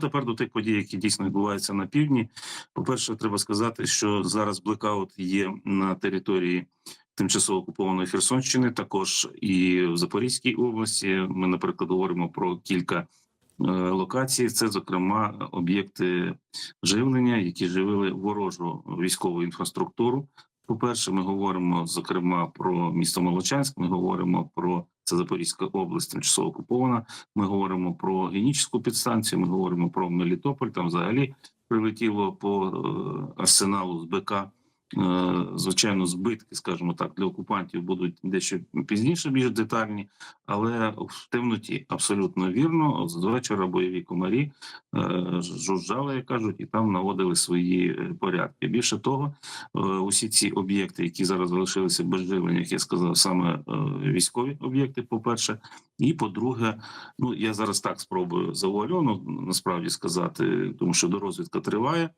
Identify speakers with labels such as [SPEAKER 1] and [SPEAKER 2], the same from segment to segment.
[SPEAKER 1] Тепер до тих подій, які дійсно відбуваються на півдні. По-перше, треба сказати, що зараз блекаут є на території тимчасово окупованої Херсонщини, також і в Запорізькій області. Ми, наприклад, говоримо про кілька е, локацій. Це, зокрема, об'єкти живлення, які живили ворожу військову інфраструктуру. По-перше, ми говоримо зокрема про місто Молочанськ. Ми говоримо про це Запорізька область, тимчасово окупована. Ми говоримо про генічну підстанцію. Ми говоримо про Мелітополь. Там взагалі прилетіло по е, арсеналу з БК. Е, Звичайно, збитки, скажімо так, для окупантів будуть дещо пізніше, більш детальні, але в темноті абсолютно вірно. З вечора бойові комарі е, жужжали, як кажуть, і там наводили свої е, порядки. Більше того, усі ці об'єкти, які зараз залишилися без живлення, як я сказав, саме військові об'єкти, по-перше, і по-друге, ну я зараз так спробую завуальовано насправді сказати, тому що дорозвідка триває.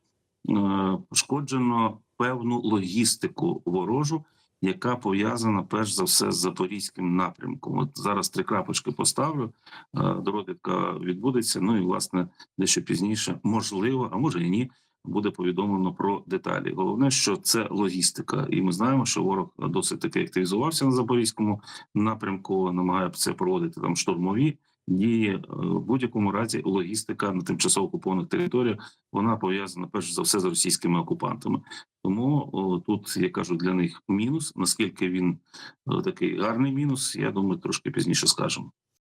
[SPEAKER 1] Е, Пошкоджено певну логістику ворожу, яка пов'язана перш за все з запорізьким напрямком. От зараз три крапочки поставлю. е, відбудеться. Ну і власне дещо пізніше, можливо, а може і ні, буде повідомлено про деталі. Головне, що це логістика, і ми знаємо, що ворог досить таки активізувався на запорізькому напрямку, намагається проводити там штурмові дії. Е, В будь-якому разі логістика на тимчасово окупованих територіях вона пов'язана перш за все з російськими окупантами. Тому о, тут я кажу для них мінус. Наскільки він о, такий гарний мінус, я думаю, трошки пізніше скажемо.